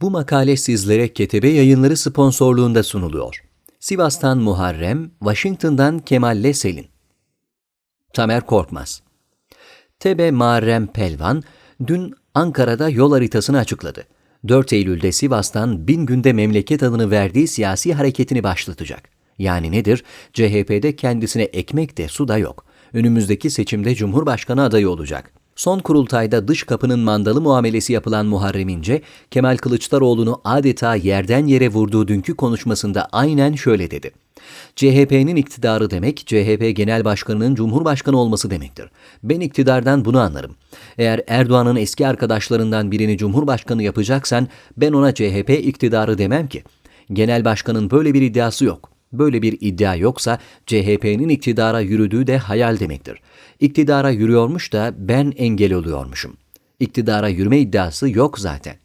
Bu makale sizlere Ketebe Yayınları sponsorluğunda sunuluyor. Sivas'tan Muharrem, Washington'dan Kemal Selin. Tamer Korkmaz Tebe Muharrem Pelvan, dün Ankara'da yol haritasını açıkladı. 4 Eylül'de Sivas'tan bin günde memleket adını verdiği siyasi hareketini başlatacak. Yani nedir? CHP'de kendisine ekmek de su da yok. Önümüzdeki seçimde Cumhurbaşkanı adayı olacak. Son kurultayda dış kapının mandalı muamelesi yapılan Muharrem İnce, Kemal Kılıçdaroğlu'nu adeta yerden yere vurduğu dünkü konuşmasında aynen şöyle dedi. CHP'nin iktidarı demek, CHP Genel Başkanı'nın Cumhurbaşkanı olması demektir. Ben iktidardan bunu anlarım. Eğer Erdoğan'ın eski arkadaşlarından birini Cumhurbaşkanı yapacaksan ben ona CHP iktidarı demem ki. Genel Başkan'ın böyle bir iddiası yok. Böyle bir iddia yoksa CHP'nin iktidara yürüdüğü de hayal demektir. İktidara yürüyormuş da ben engel oluyormuşum. İktidara yürüme iddiası yok zaten.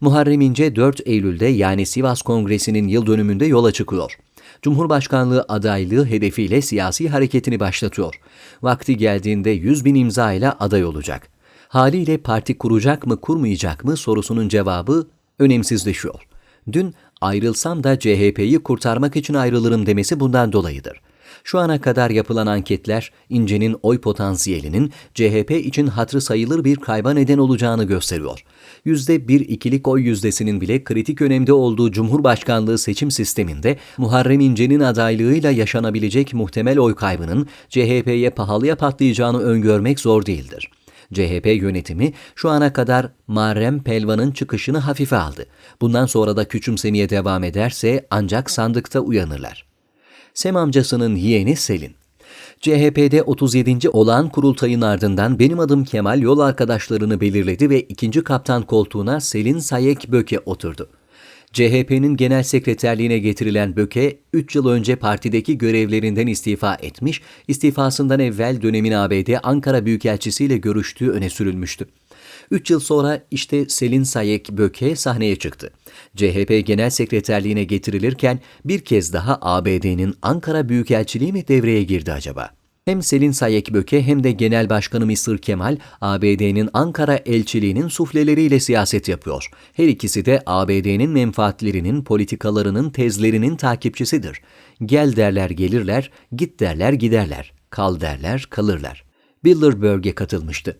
Muharrem İnce 4 Eylül'de yani Sivas Kongresi'nin yıl dönümünde yola çıkıyor. Cumhurbaşkanlığı adaylığı hedefiyle siyasi hareketini başlatıyor. Vakti geldiğinde 100 bin imza ile aday olacak. Haliyle parti kuracak mı kurmayacak mı sorusunun cevabı önemsizleşiyor. Dün ayrılsam da CHP'yi kurtarmak için ayrılırım demesi bundan dolayıdır. Şu ana kadar yapılan anketler İnce'nin oy potansiyelinin CHP için hatrı sayılır bir kayba neden olacağını gösteriyor. %1-2'lik oy yüzdesinin bile kritik önemde olduğu Cumhurbaşkanlığı seçim sisteminde Muharrem İnce'nin adaylığıyla yaşanabilecek muhtemel oy kaybının CHP'ye pahalıya patlayacağını öngörmek zor değildir. CHP yönetimi şu ana kadar Muharrem Pelvan'ın çıkışını hafife aldı. Bundan sonra da küçümsemeye devam ederse ancak sandıkta uyanırlar. Sem amcasının yeğeni Selin. CHP'de 37. olağan kurultayın ardından benim adım Kemal yol arkadaşlarını belirledi ve ikinci kaptan koltuğuna Selin Sayek Böke oturdu. CHP'nin genel sekreterliğine getirilen Böke, 3 yıl önce partideki görevlerinden istifa etmiş, istifasından evvel dönemin ABD Ankara Büyükelçisi ile görüştüğü öne sürülmüştü. 3 yıl sonra işte Selin Sayek Böke sahneye çıktı. CHP Genel Sekreterliğine getirilirken bir kez daha ABD'nin Ankara Büyükelçiliği mi devreye girdi acaba? Hem Selin Sayek Böke hem de Genel Başkanı Mr. Kemal, ABD'nin Ankara elçiliğinin sufleleriyle siyaset yapıyor. Her ikisi de ABD'nin menfaatlerinin, politikalarının, tezlerinin takipçisidir. Gel derler gelirler, git derler giderler, kal derler kalırlar. Bilderberg'e katılmıştı.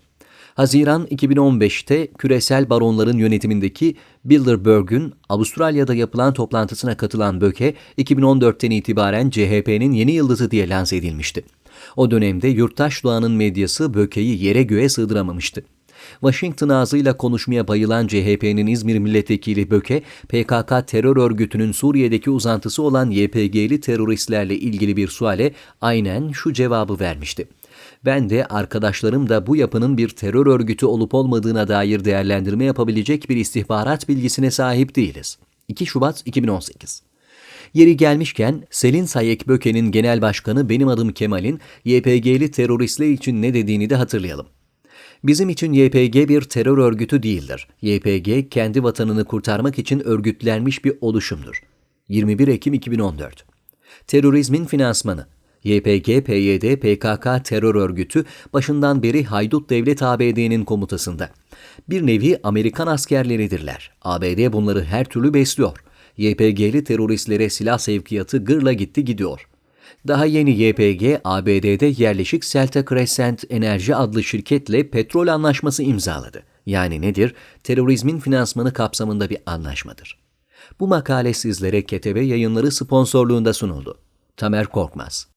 Haziran 2015'te küresel baronların yönetimindeki Bilderberg'ün Avustralya'da yapılan toplantısına katılan Böke, 2014'ten itibaren CHP'nin yeni yıldızı diye lanse edilmişti. O dönemde yurttaş doğanın medyası Böke'yi yere göğe sığdıramamıştı. Washington ağzıyla konuşmaya bayılan CHP'nin İzmir milletvekili Böke, PKK terör örgütünün Suriye'deki uzantısı olan YPG'li teröristlerle ilgili bir suale aynen şu cevabı vermişti. Ben de arkadaşlarım da bu yapının bir terör örgütü olup olmadığına dair değerlendirme yapabilecek bir istihbarat bilgisine sahip değiliz. 2 Şubat 2018 Yeri gelmişken Selin Sayek Böke'nin genel başkanı benim adım Kemal'in YPG'li teröristler için ne dediğini de hatırlayalım. Bizim için YPG bir terör örgütü değildir. YPG kendi vatanını kurtarmak için örgütlenmiş bir oluşumdur. 21 Ekim 2014 Terörizmin finansmanı YPG, PYD, PKK terör örgütü başından beri Haydut Devlet ABD'nin komutasında. Bir nevi Amerikan askerleridirler. ABD bunları her türlü besliyor. YPG'li teröristlere silah sevkiyatı gırla gitti gidiyor. Daha yeni YPG, ABD'de yerleşik Celta Crescent Enerji adlı şirketle petrol anlaşması imzaladı. Yani nedir? Terörizmin finansmanı kapsamında bir anlaşmadır. Bu makale sizlere Ketebe Yayınları sponsorluğunda sunuldu. Tamer Korkmaz